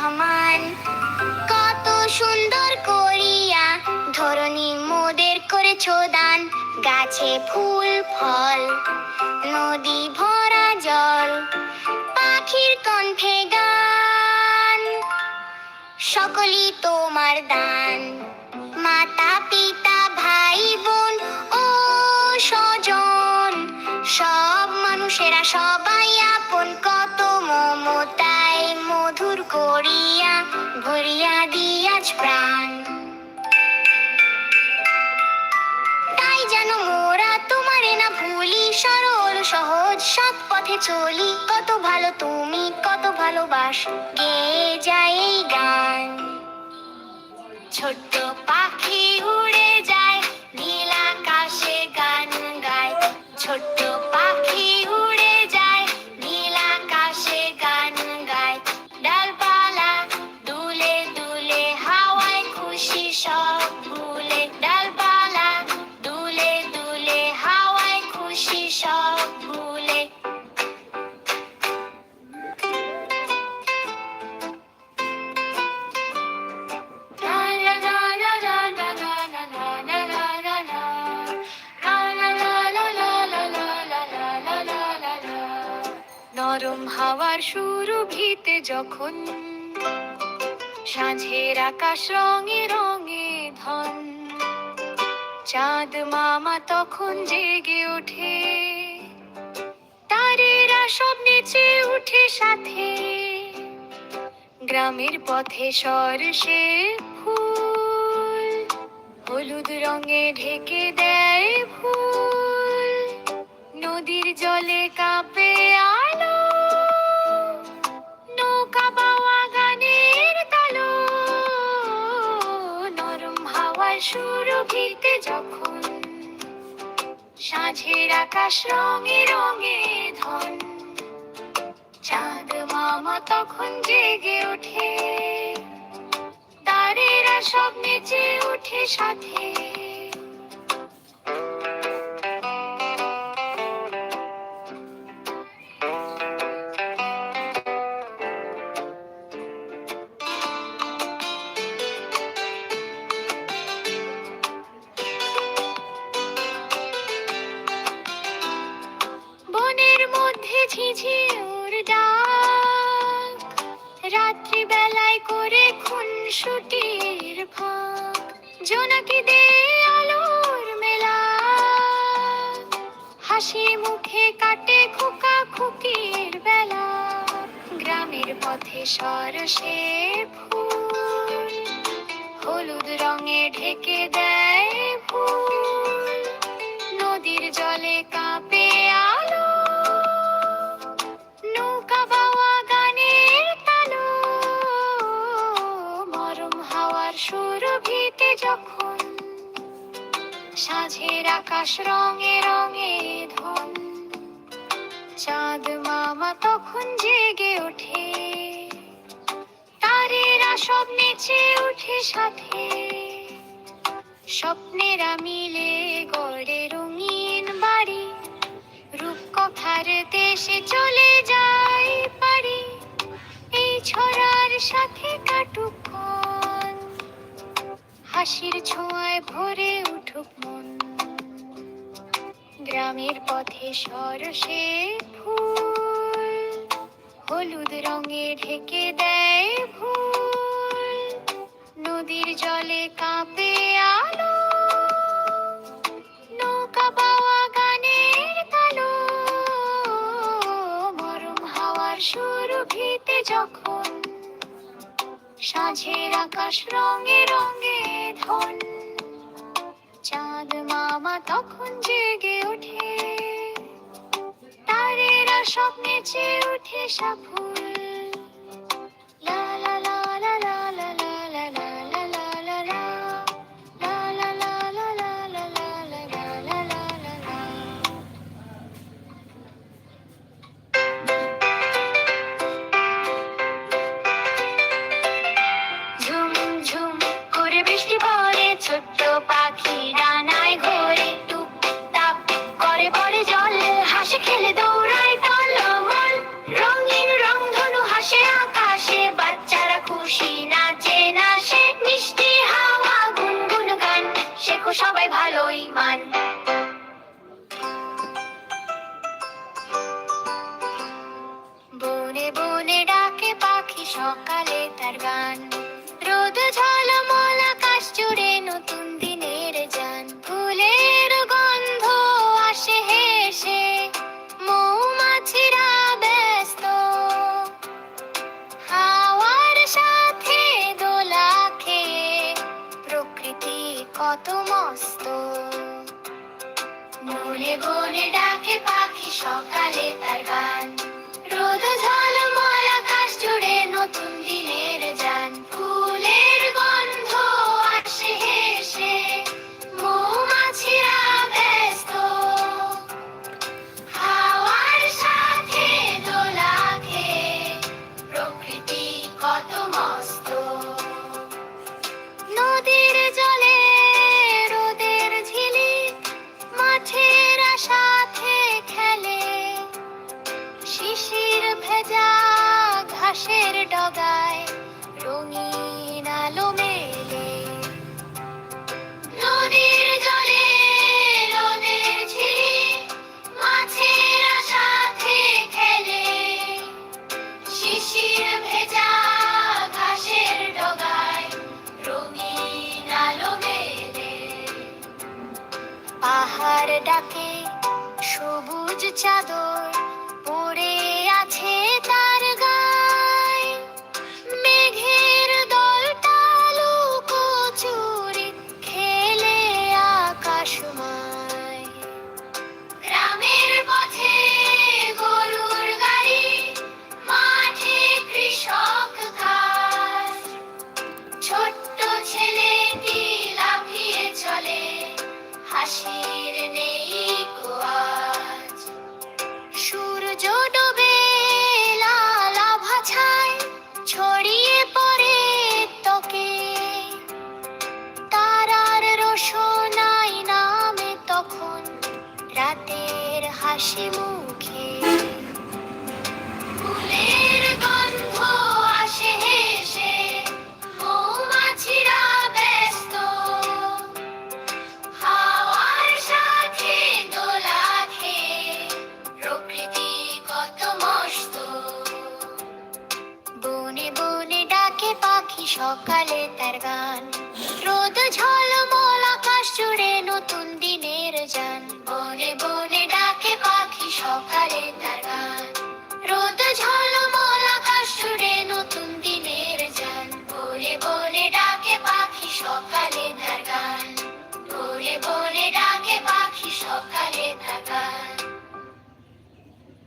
রহমান। কত সুন্দর করিয়া ধরনী মোদের করেছ দান। গাছে ফুল, ফল, নদী ভরা জল, পাখির কণ্ঠে গান। সকলই তোমার দান। মাতা, পিতা, ভাই, বোন ও স্বজন, সব মানুষেরা সবাই সহজ সৎ পথে চলি। কত ভালো তুমি, কত ভালোবাস। গে যায় গান। ছোট্ট পাখি উড়ে নরম হাওয়ার সুরভিতে যখন সাঁঝের আকাশ রঙে রঙে ধন, চাঁদ মামা তখন জেগে ওঠে। তারেরা সব নেচে উঠে সাথে, গ্রামের পথে সরষে ফুল, হলুদ রঙে ঢেকে দেয় ফুল। সাঁঝের আকাশ রঙে রঙে ধন। চাঁদ মামা তখন জেগে ওঠে। তারেরা সব নেচে ওঠে সাথে। গ্রামের পথে সরষে ফুল। হলুদ রঙে ঢেকে দেয় ফুল। নদীর জলে কাঁপে আলো। নৌকা বাওয়া গানের তালো। মরম হাওয়ার সুরভিতে যখন সাঁঝের আকাশ রঙে রঙে ধন চাঁদ মামা তখন জেগে ওঠে। তারেরা সব নেচে উঠে সাথে। স্বপ্নেরা মিলে গড়ে রঙিন বাড়ি। রূপকথার দেশে চলে যায় পারি। এই ছড়ার সাথে কাটুক হাসির ছোঁয়ায় ভরে উঠুক মন। গ্রামের পথে ফুল হলুদ রঙে ঢেকে দেয় ফুল। নদীর জলে কাঁপে আলো। নৌকা বাওয়া গানের তালো। মরম হাওয়ার সুরভিতে যখন সাঁঝের আকাশ রঙে রঙে ধন। চাঁদ মামা তখন জেগে ওঠে। স্বপ্নে চেয়ে উঠে সাফল্য। সকালে তার গান। রোদ ঝলমল আকাশ জুড়ে নতুন দিনের যান ফুলের গন্ধ আসে হেসে, মৌমাছিরা ব্যস্ত। হাওয়ার সাথে দোলা খেয়ে প্রকৃতি কত মস্ত। মনে মনে ডাকে পাখি সকালে তার গান। ডাকে সবুজ চাদর হাসি মুখে। ফুলের গন্ধ আসে হেসে, মৌমাছিরা ব্যস্ত। হাওয়ার সাথে দোলা প্রকৃতি কত মস্ত। বনে বনে ডাকে পাখি সকালে তার গান। অন্ধকারে থাকা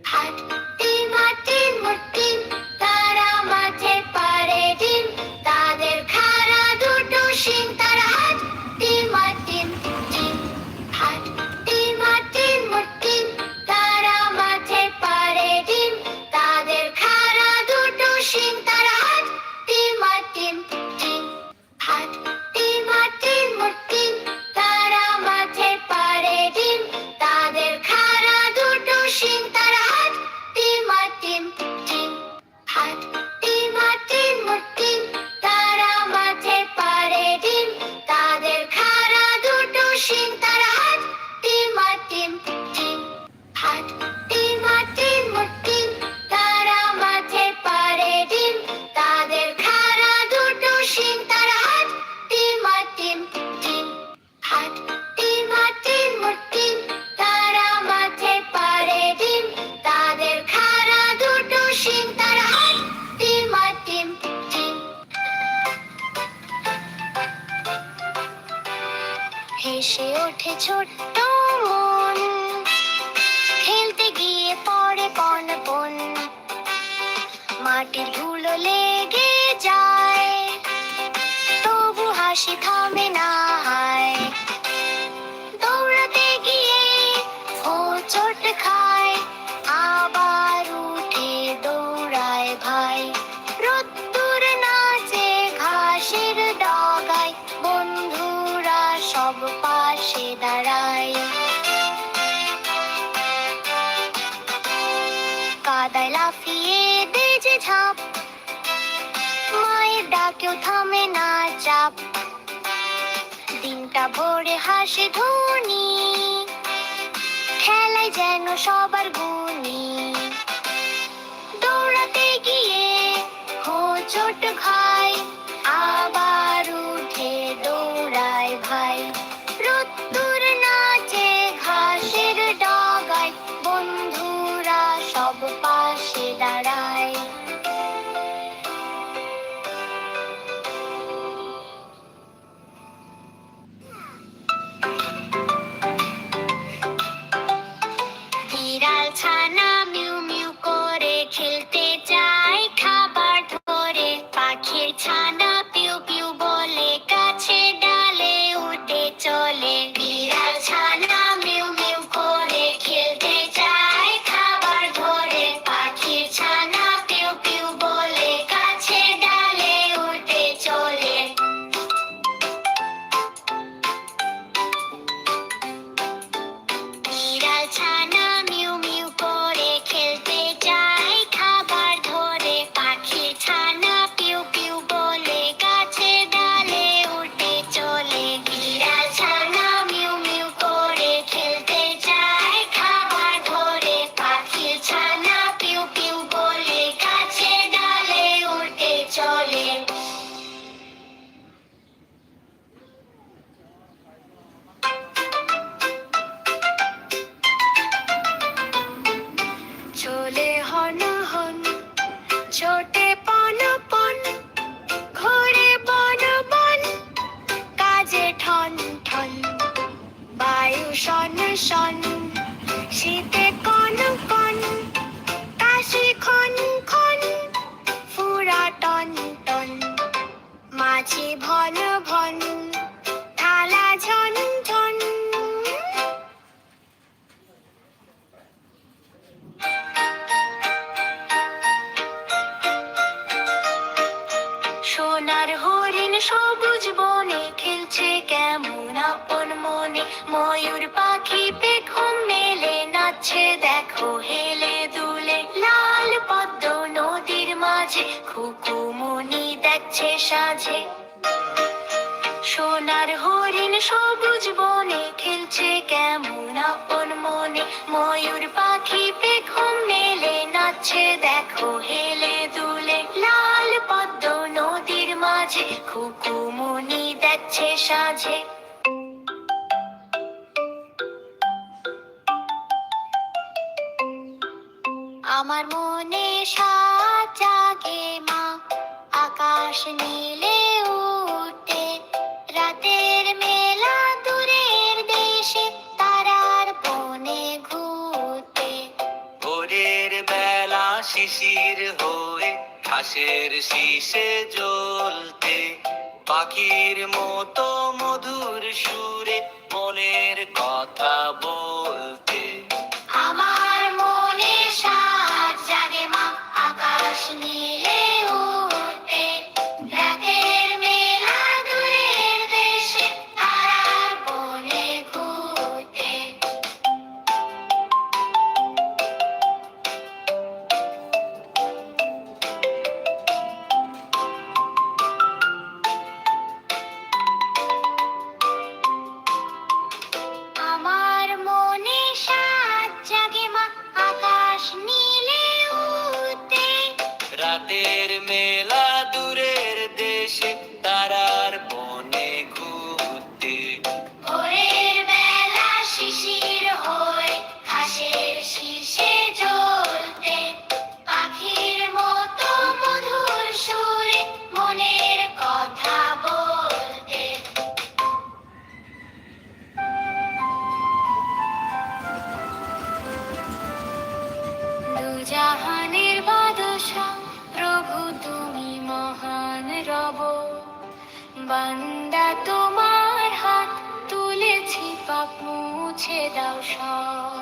হাত মাটি মাটি মাটির ধুলো লেগে যায় তবু হাসি থামে না হয়। ঝাঁপ মায়ের ডাকেও থামে না চাপ দিনটা ভোরে হাসি ধনি খেলায় যেন সবার গুনি দৌড়াতে গিয়ে হো চোট খায় সবুজ বনে খেলছে কেমন আপন মনে? ময়ূর পাখি পেখম মেলে, নাচছে, দেখো, হেলে দুলে। লাল পদ্ম নদীর মাঝে খুকুমনি দেখছে সাজে। সোনার হরিণ সবুজ বনে খেলছে কেমন আপন মনে? ময়ূর পাখি পেখম মেলে, নাচছে, দেখো, হেলে দুলে খুকুমনি দেখছে সাজে আমার মনে সাজাগে মা, আকাশ নীলে উঠে। রাতের মেলা দূরের দেশে, তারার বনে ঘুরতে। ভোরের বেলা শিশির হয়ে, ঘাসের শীষে জল পাখির মতো মধুর সুরে মনের কথা বলতে 街道上。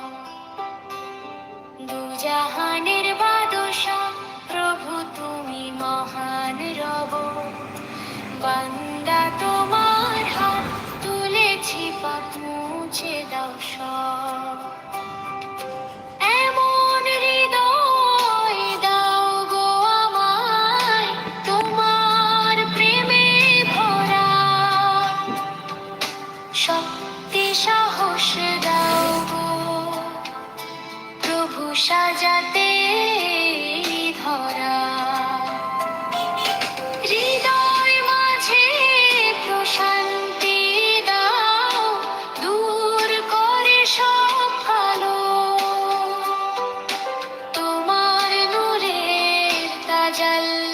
أجل